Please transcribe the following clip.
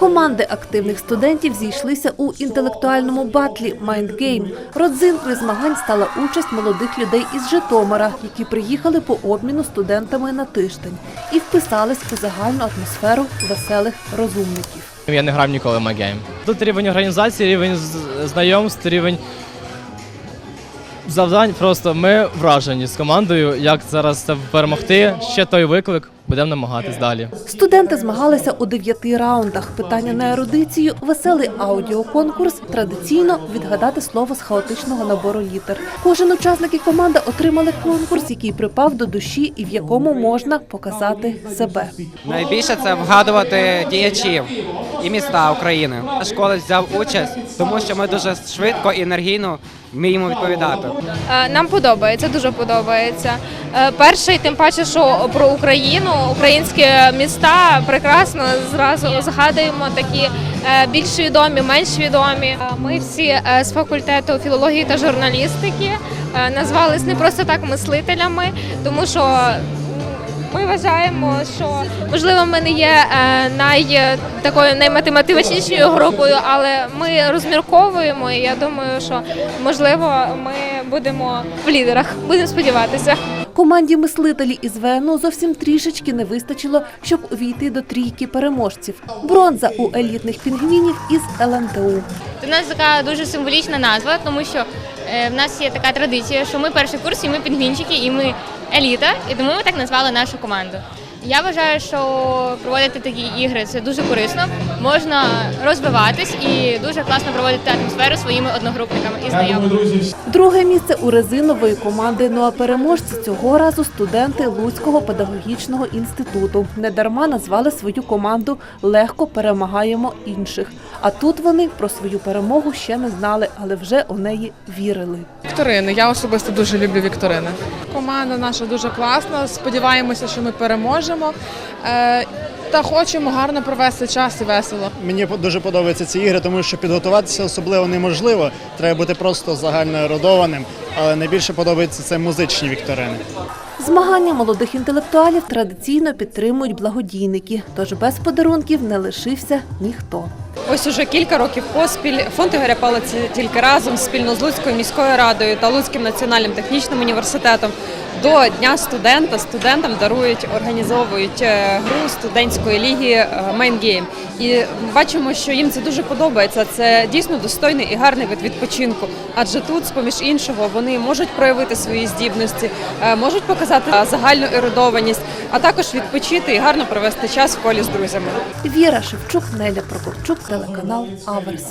Команди активних студентів зійшлися у інтелектуальному батлі «Майндгейм». Родзинкою змагань стала участь молодих людей із Житомира, які приїхали по обміну студентами на тиждень і вписались у загальну атмосферу веселих розумників. Я не грав ніколи в Магейм. Тут рівень організації, рівень знайомств, рівень завдань. Просто ми вражені з командою, як зараз це перемогти. Ще той виклик, будемо намагатись далі. Студенти змагалися у дев'яти раундах. Питання на ерудицію, веселий аудіоконкурс, традиційно відгадати слово з хаотичного набору літер. Кожен учасник і команда отримали конкурс, який припав до душі і в якому можна показати себе. Найбільше це вгадувати діячів і міста України. Школа взяв участь, тому що ми дуже швидко і енергійно вміємо відповідати. Е, Нам подобається, дуже подобається. Е, Перший, тим паче, що про Україну, українські міста прекрасно зразу згадуємо такі е, більш відомі, менш відомі. Е, Ми всі е, з факультету філології та журналістики назвались не просто так мислителями, тому що. Ми вважаємо, що можливо ми не є най такою найматематичнішою групою, але ми розмірковуємо. І я думаю, що можливо ми будемо в лідерах. Будемо сподіватися. Команді мислителі із ВНУ зовсім трішечки не вистачило, щоб увійти до трійки переможців. Бронза у елітних пінгвінів із ЛНТУ. У нас така дуже символічна назва, тому що е, в нас є така традиція, що ми перший курс, і ми пінгвінчики, і ми еліта, і тому ми так назвали нашу команду. Я вважаю, що проводити такі ігри це дуже корисно. Можна розвиватись і дуже класно проводити атмосферу своїми одногрупниками і знайомими. Друге місце у резинової команди. Ну а переможці цього разу студенти Луцького педагогічного інституту. Недарма назвали свою команду Легко перемагаємо інших. А тут вони про свою перемогу ще не знали, але вже у неї вірили. Вікторини. Я особисто дуже люблю вікторини. Команда наша дуже класна. Сподіваємося, що ми переможемо. Е, Та хочемо гарно провести час і весело. Мені дуже подобаються ці ігри, тому що підготуватися особливо неможливо. Треба бути просто загально ерудованим, але найбільше подобається це музичні вікторини. Змагання молодих інтелектуалів традиційно підтримують благодійники, тож без подарунків не лишився ніхто. Ось уже кілька років поспіль фонд Ігоря Палиці тільки разом спільно з Луцькою міською радою та Луцьким національним технічним університетом до Дня студента студентам дарують, організовують е, гру студентської ліги Game. І бачимо, що їм це дуже подобається. Це дійсно достойний і гарний вид відпочинку. Адже тут, з поміж іншого, вони можуть проявити свої здібності, е, можуть показати загальну ерудованість, а також відпочити і гарно провести час в колі з друзями. Віра Шевчук, Неля Прокопчук, телеканал Аверс.